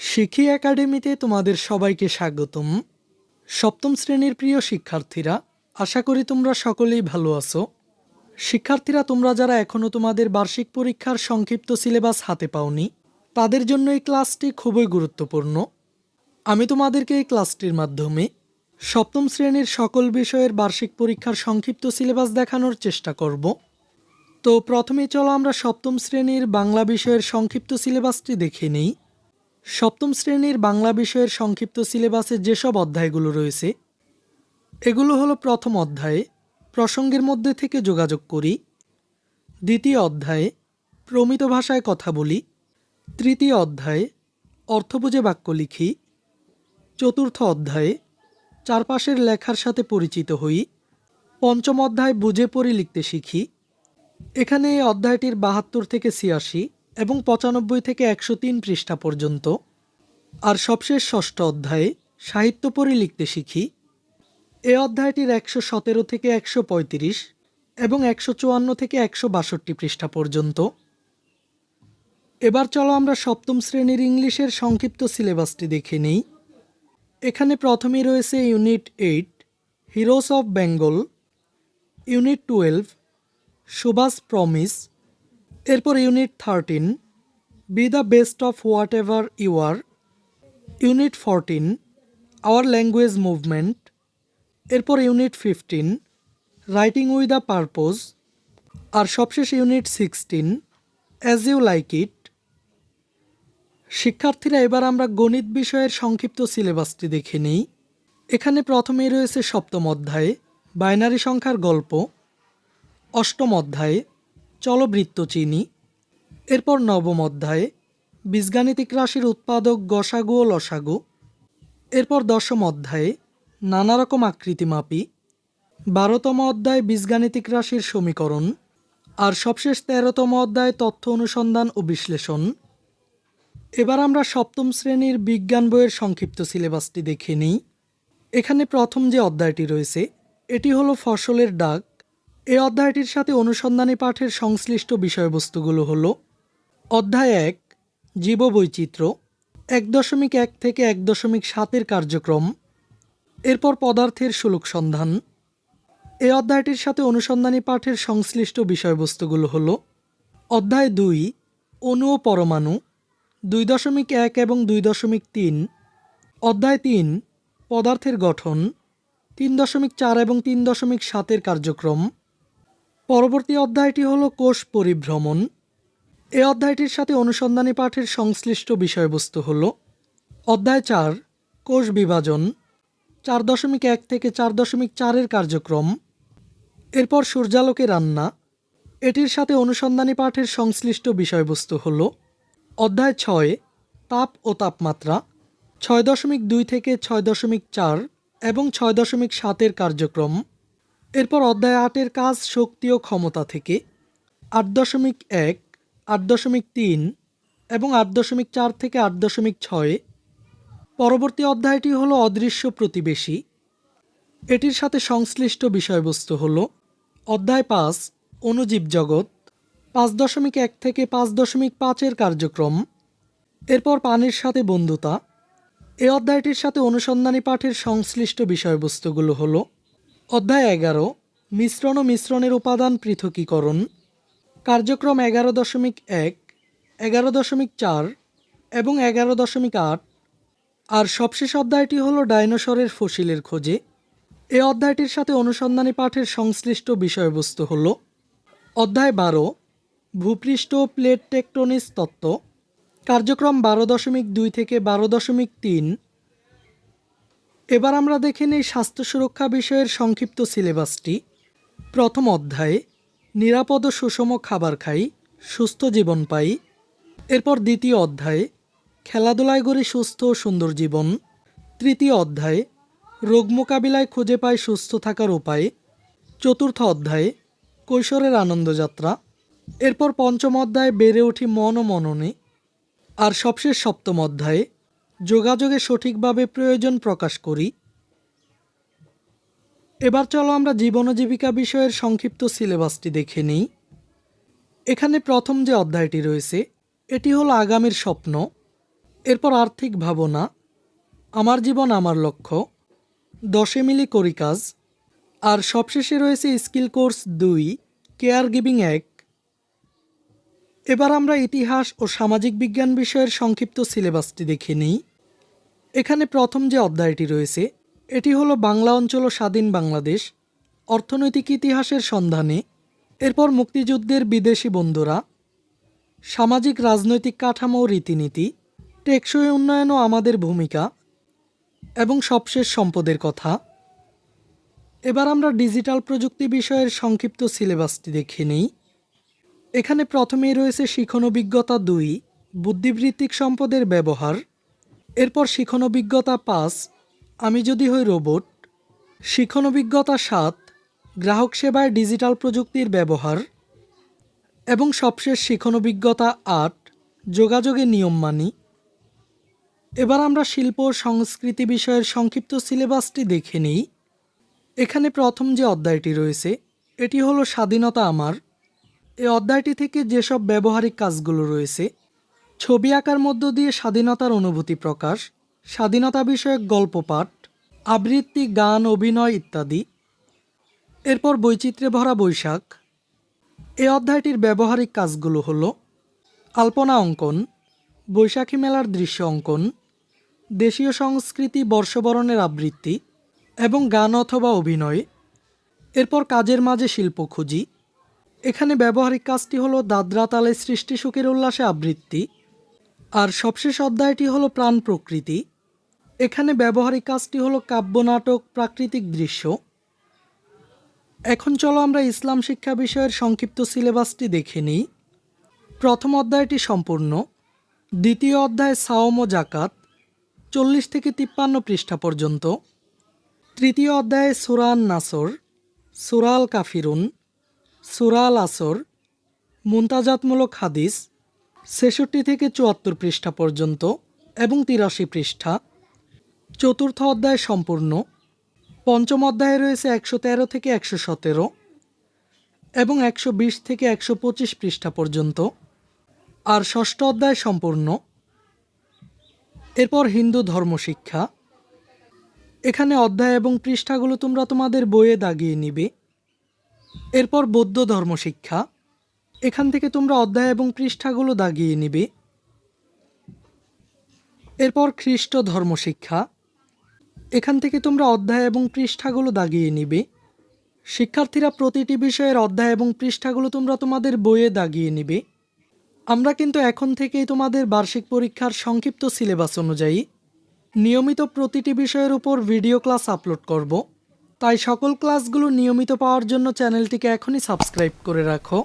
শিখি একাডেমিতে তোমাদের সবাইকে স্বাগতম। সপ্তম শ্রেণির প্রিয় শিক্ষার্থীরা, আশা করি তোমরা সকলেই ভালো আছো। শিক্ষার্থীরা, তোমরা যারা এখনও তোমাদের বার্ষিক পরীক্ষার সংক্ষিপ্ত সিলেবাস হাতে পাওনি, তাদের জন্য এই ক্লাসটি খুবই গুরুত্বপূর্ণ। আমি তোমাদেরকে এই ক্লাসটির মাধ্যমে সপ্তম শ্রেণির সকল বিষয়ের বার্ষিক পরীক্ষার সংক্ষিপ্ত সিলেবাস দেখানোর চেষ্টা করব। তো প্রথমে চলো আমরা সপ্তম শ্রেণির বাংলা বিষয়ের সংক্ষিপ্ত সিলেবাসটি দেখে নিই। সপ্তম শ্রেণির বাংলা বিষয়ের সংক্ষিপ্ত সিলেবাসে যেসব অধ্যায়গুলো রয়েছে, এগুলো হলো প্রথম অধ্যায়ে, প্রসঙ্গের মধ্যে থেকে যোগাযোগ করি, দ্বিতীয় অধ্যায়ে, প্রমিত ভাষায় কথা বলি, তৃতীয় অধ্যায়ে অর্থ বুঝে বাক্য লিখি, চতুর্থ অধ্যায়ে, চারপাশের লেখার সাথে পরিচিত হই, পঞ্চম অধ্যায় বুঝে পড়ে লিখতে শিখি, এখানে এই অধ্যায়টির বাহাত্তর থেকে ছিয়াশি এবং পঁচানব্বই থেকে একশো তিন পৃষ্ঠা পর্যন্ত। আর সবশেষ ষষ্ঠ অধ্যায়ে সাহিত্য পড়ে লিখতে শিখি। এ অধ্যায়টির একশো সতেরো থেকে একশো পঁয়ত্রিশ এবং একশো চুয়ান্ন থেকে একশো বাষট্টি পৃষ্ঠা পর্যন্ত। এবার চলো আমরা সপ্তম শ্রেণির ইংলিশের সংক্ষিপ্ত সিলেবাসটি দেখে নিই। এখানে প্রথমেই রয়েছে unit eight, heroes of Bengal, unit twelve, Subhash promise এরপর unit thirteen be the best of whatever you are unit fourteen our language movement এরপর unit fifteen writing with a purpose আর সবশেষ unit sixteen as you like it শিক্ষার্থীরা, এবার আমরা গণিত বিষয়ের সংক্ষিপ্ত সিলেবাসটি দেখে নিই। এখানে প্রথমেই রয়েছে সপ্তম অধ্যায়ে বাইনারি সংখ্যার গল্প। অষ্টম অধ্যায়ে চলবৃত্ত চিনি, এরপর নবম অধ্যায়ে বীজগাণিতিক রাশির উৎপাদক গসাগু ও লসাগু, এরপর দশম অধ্যায়ে নানা রকম আকৃতি মাপি, বারোতম অধ্যায় বীজগাণিতিক রাশির সমীকরণ, আর সবশেষ তেরোতম অধ্যায় তথ্য অনুসন্ধান ও বিশ্লেষণ। এবার আমরা সপ্তম শ্রেণির বিজ্ঞান বইয়ের সংক্ষিপ্ত সিলেবাসটি দেখে নিই। এখানে প্রথম যে অধ্যায়টি রয়েছে, এটি হলো ফসলের ডাক এই অধ্যায়টির সাথে অনুসন্ধানী পাঠের সংশ্লিষ্ট বিষয়বস্তুগুলো হল, অধ্যায় এক, জীববৈচিত্র্য, এক দশমিক এক থেকে এক দশমিক সাতের কার্যক্রম, এরপর পদার্থের সুলুক সন্ধান। এই অধ্যায়টির সাথে অনুসন্ধানী পাঠের সংশ্লিষ্ট বিষয়বস্তুগুলো হল, অধ্যায় দুই, অণু ও পরমাণু, দুই দশমিক এক এবং দুই দশমিক তিন। অধ্যায় তিন, পদার্থের গঠন, তিন দশমিক চার এবং তিন দশমিক সাতের কার্যক্রম। পরবর্তী অধ্যায়টি হলো কোষ পরিভ্রমণ। এই অধ্যায়টির সাথে অনুসন্ধানী পাঠের সংশ্লিষ্ট বিষয়বস্তু হল, অধ্যায় চার, কোষ বিভাজন, চার দশমিক এক থেকে চার দশমিক চারের কার্যক্রম, এরপর সূর্যালোকে রান্না। এটির সাথে অনুসন্ধানী পাঠের সংশ্লিষ্ট বিষয়বস্তু হল, অধ্যায় ছয়, তাপ ও তাপমাত্রা, ছয় দশমিক দুই থেকে ছয় দশমিক চার এবং ছয় দশমিক সাতের কার্যক্রম। এরপর অধ্যায় আটের কাজ শক্তি ও ক্ষমতা থেকে আট দশমিক এক, আট দশমিক তিন এবং আট দশমিক চার থেকে আট দশমিক ছয়ে। পরবর্তী অধ্যায়টি হলো অদৃশ্য প্রতিবেশী। এটির সাথে সংশ্লিষ্ট বিষয়বস্তু হল অধ্যায় পাঁচ অণুজীব জগৎ, পাঁচ দশমিক এক থেকে পাঁচ দশমিক পাঁচের কার্যক্রম। এরপর পানির সাথে বন্ধুতা। এ অধ্যায়টির সাথে অনুসন্ধানী পাঠের সংশ্লিষ্ট বিষয়বস্তুগুলো হলো অধ্যায় এগারো, মিশ্রণ ও মিশ্রণের উপাদান পৃথকীকরণ, কার্যক্রম এগারো দশমিক এক, এগারো দশমিক চার এবং এগারো দশমিক আট। আর সবশেষ অধ্যায়টি হলো ডাইনোসরের ফসিলের খোঁজে। এ অধ্যায়টির সাথে অনুসন্ধানী পাঠের সংশ্লিষ্ট বিষয়বস্তু হল অধ্যায় বারো, ভূপৃষ্ঠ প্লেট টেকটনিস তত্ত্ব। কার্যক্রম বারো দশমিক দুই থেকে বারো দশমিক তিন এবার আমরা দেখে নিই স্বাস্থ্য সুরক্ষা বিষয়ের সংক্ষিপ্ত সিলেবাসটি। প্রথম অধ্যায়ে, নিরাপদ সুষম খাবার খাই, সুস্থ জীবন পাই। এরপর দ্বিতীয় অধ্যায়ে, খেলাধুলায় গড়ি সুস্থ ও সুন্দর জীবন। তৃতীয় অধ্যায়ে, রোগ মোকাবিলায় খুঁজে পাই সুস্থ থাকার উপায়। চতুর্থ অধ্যায়ে, কৈশোরের আনন্দযাত্রা এরপর পঞ্চম অধ্যায়ে বেড়ে উঠি মন ও মননে। আর সবশেষ সপ্তম অধ্যায়ে যোগাযোগে সঠিকভাবে প্রয়োজন প্রকাশ করি। এবার চলো আমরা জীবন জীবিকা বিষয়ের সংক্ষিপ্ত সিলেবাসটি দেখে নিই। এখানে প্রথম যে অধ্যায়টি রয়েছে, এটি হলো আগামীর স্বপ্ন, এরপর আর্থিক ভাবনা, আমার জীবন আমার লক্ষ্য, দশে মিলি করি কাজ, আর সবশেষে রয়েছে স্কিল কোর্স দুই কেয়ার গিভিং এক। এবার আমরা ইতিহাস ও সামাজিক বিজ্ঞান বিষয়ের সংক্ষিপ্ত সিলেবাসটি দেখে নিই। এখানে প্রথম যে অধ্যায়টি রয়েছে, এটি হলো বাংলা অঞ্চল ও স্বাধীন বাংলাদেশ, অর্থনৈতিক ইতিহাসের সন্ধানে, এরপর মুক্তিযুদ্ধের বিদেশি বন্ধুরা, সামাজিক রাজনৈতিক কাঠামো ও রীতিনীতি, টেকসই উন্নয়ন ও আমাদের ভূমিকা, এবং সবশেষ সম্পদের কথা। এবার আমরা ডিজিটাল প্রযুক্তি বিষয়ের সংক্ষিপ্ত সিলেবাসটি দেখে নিই। এখানে প্রথমেই রয়েছে শিখন অভিজ্ঞতা দুই, বুদ্ধিবৃত্তিক সম্পদের ব্যবহার এরপর শিখন অভিজ্ঞতা পাঁচ, আমি যদি হই রোবট। শিখন অভিজ্ঞতা সাত, গ্রাহক সেবায় ডিজিটাল প্রযুক্তির ব্যবহার। এবং সবশেষ শিখন অভিজ্ঞতা আট যোগাযোগে নিয়ম মানি। এবার আমরা শিল্প ও সংস্কৃতি বিষয়ের সংক্ষিপ্ত সিলেবাসটি দেখে নিই। এখানে প্রথম যে অধ্যায়টি রয়েছে, এটি হলো স্বাধীনতা আমার। এই অধ্যায়টি থেকে যেসব ব্যবহারিক কাজগুলো রয়েছে ছবি আঁকার মধ্য দিয়ে স্বাধীনতার অনুভূতি প্রকাশ, স্বাধীনতা বিষয়ক গল্প পাঠ, আবৃত্তি, গান, অভিনয় ইত্যাদি। এরপর বৈচিত্র্যে ভরা বৈশাখ। এই অধ্যায়টির ব্যবহারিক কাজগুলো হলো, আলপনা অঙ্কন, বৈশাখী মেলার দৃশ্য অঙ্কন, দেশীয় সংস্কৃতি বর্ষবরণের আবৃত্তি এবং গান অথবা অভিনয়। এরপর কাজের মাঝে শিল্প খুঁজি। এখানে ব্যবহারিক কাজটি হলো দাদরা তালে সৃষ্টি সুখের উল্লাসে আবৃত্তি। আর সবশেষ অধ্যায়টি হলো প্রাণ প্রকৃতি। এখানে ব্যবহারিক কাজটি হলো কাব্যনাটক প্রাকৃতিক দৃশ্য। এখন চলো আমরা ইসলাম শিক্ষা বিষয়ের সংক্ষিপ্ত সিলেবাসটি দেখে নিই। প্রথম অধ্যায়টি সম্পূর্ণ। দ্বিতীয় অধ্যায় সাওম ও জাকাত, চল্লিশ থেকে তিপ্পান্ন পৃষ্ঠা পর্যন্ত। তৃতীয় অধ্যায়ে সুরান নাসর সুরাল কাফিরুন সুরাল আসর মুন্তাজাতমূলক হাদিস ছেষট্টি থেকে চুয়াত্তর পৃষ্ঠা পর্যন্ত এবং তিরাশি পৃষ্ঠা। চতুর্থ অধ্যায় সম্পূর্ণ। পঞ্চম অধ্যায়ে রয়েছে একশো তেরো থেকে একশো সতেরো এবং একশো বিশ থেকে একশো পঁচিশ পৃষ্ঠা পর্যন্ত। আর ষষ্ঠ অধ্যায় সম্পূর্ণ। এরপর হিন্দু ধর্ম শিক্ষা এখানে অধ্যায় এবং পৃষ্ঠাগুলো তোমরা তোমাদের বইয়ে দাগিয়ে নিবে। এরপর বৌদ্ধ ধর্ম শিক্ষা এখান থেকে তোমরা অধ্যায় এবং পৃষ্ঠাগুলো দাগিয়ে নিবে। এরপর খ্রিস্ট ধর্ম শিক্ষা। এখান থেকে তোমরা অধ্যায় এবং পৃষ্ঠাগুলো দাগিয়ে নিবে। শিক্ষার্থীরা প্রতিটি বিষয়ের অধ্যায় এবং পৃষ্ঠাগুলো তোমরা তোমাদের বইয়ে দাগিয়ে নিবে। আমরা কিন্তু এখন থেকেই তোমাদের বার্ষিক পরীক্ষার সংক্ষিপ্ত সিলেবাস অনুযায়ী নিয়মিত প্রতিটি বিষয়ের উপর ভিডিও ক্লাস আপলোড করব। তাই সকল ক্লাসগুলো নিয়মিত পাওয়ার জন্য চ্যানেলটিকে এখনই সাবস্ক্রাইব করে রাখো।